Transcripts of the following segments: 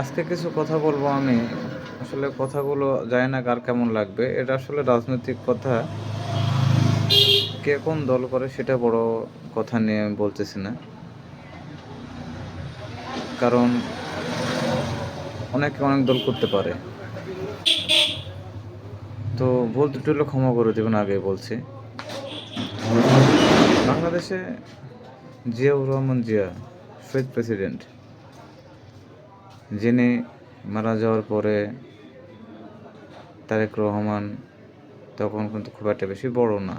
আজকে কিছু কথা বলব আমি। আসলে কথাগুলো জানি না কার কেমন লাগবে। এটা আসলে রাজনৈতিক কথা। কে কোন দল করে সেটা বড় কথা নিয়ে আমি বলতেছি না। কারণ অনেকে অনেক দল করতে পারে। তো ভুল দুটো হলে ক্ষমা করে দেবেন আগে বলছি। বাংলাদেশে জিয়াউর রহমান জিয়া শহীদ প্রেসিডেন্ট যিনি মারা যাওয়ার পরে তারেক রহমান তখন কিন্তু খুব একটা বেশি বড় না।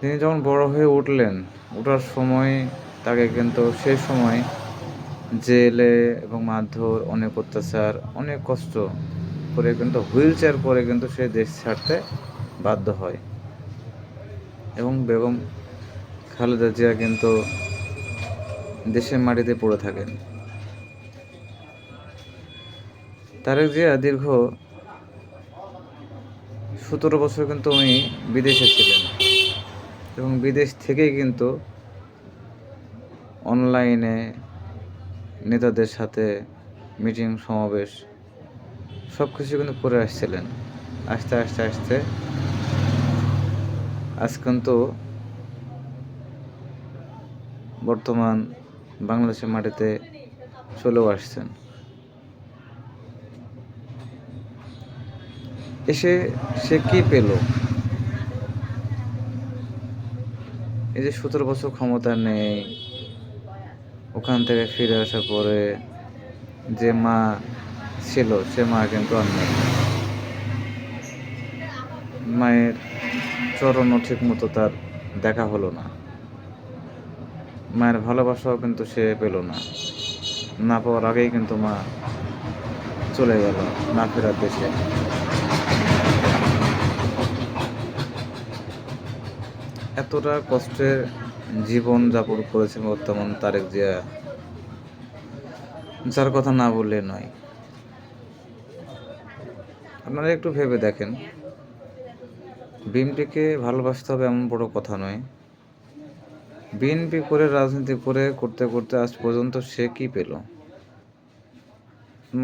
তিনি যখন বড় হয়ে উঠলেন, ওঠার সময় তাকে কিন্তু সেই সময় জেলে এবং মারধর, অনেক অত্যাচার, অনেক কষ্ট করে কিন্তু হুইল চেয়ার করে কিন্তু সে দেশ ছাড়তে বাধ্য হয়। এবং বেগম খালেদা জিয়া কিন্তু দেশের মাটিতে পড়ে থাকেন। তারেক জিয়া দীর্ঘ সতেরো বছর কিন্তু উনি বিদেশে ছিলেন। এবং বিদেশ থেকেই কিন্তু অনলাইনে নেতাদের সাথে মিটিং, সমাবেশ সব কিছু কিন্তু করে আসছিলেন। আস্তে আস্তে আস্তে আজ কিন্তু বর্তমান বাংলাদেশের মাটিতে চলেও আসছেন। এসে সে কি পেল? এই যে সতেরো বছর ক্ষমতা নেই, ওখান থেকে ফিরে আসার পরে যে মা ছিল, সে মা কিন্তু আর নেই। মায়ের চরণও ঠিক মতো তার দেখা হলো না। মায়ের ভালোবাসাও কিন্তু সে পেল না। না পাওয়ার আগেই কিন্তু মা চলে গেল, না ফেরার দেশে। এতটা কষ্টের জীবন যাপন করেছে বর্তমান তারেক জিয়া, যার কথা না বললে নয়। আপনারা একটু ভেবে দেখেন, বিএনপিকে ভালোবাসতে হবে এমন বড় কথা নয়। বিএনপি করে, রাজনীতি করে, করতে করতে আজ পর্যন্ত সে কি পেল?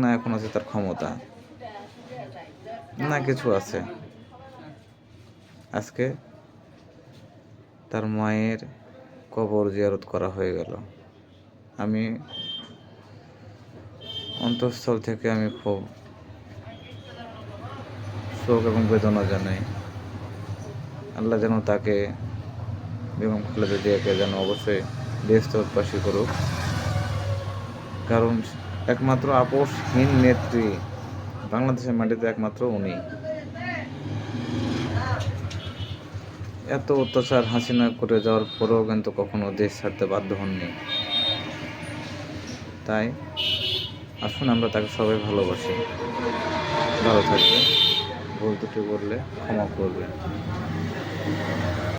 না, এখন আছে তার ক্ষমতা। না, কিছু আছে। আজকে তার মায়ের কবর জিয়ারত করা হয়ে গেল। আমি অন্তঃস্থল থেকে আমি খুব শোক এবং বেদনা জানাই। আল্লাহ যেন তাকে বেগম খালেদা জিয়াকে যেন অবশ্যই দেশ করুক। কারণ একমাত্র আপোষহীন নেত্রী বাংলাদেশের মাটিতে একমাত্র উনি। এত অত্যাচার হাসিনা করে যাওয়ার পরেও কিন্তু কখনো দেশ ছাড়তে বাধ্য হননি। তাই আসুন আমরা তাকে সবাই ভালোবাসি। ভালো থাকবে ভুল দুটি করলে ক্ষমা করবে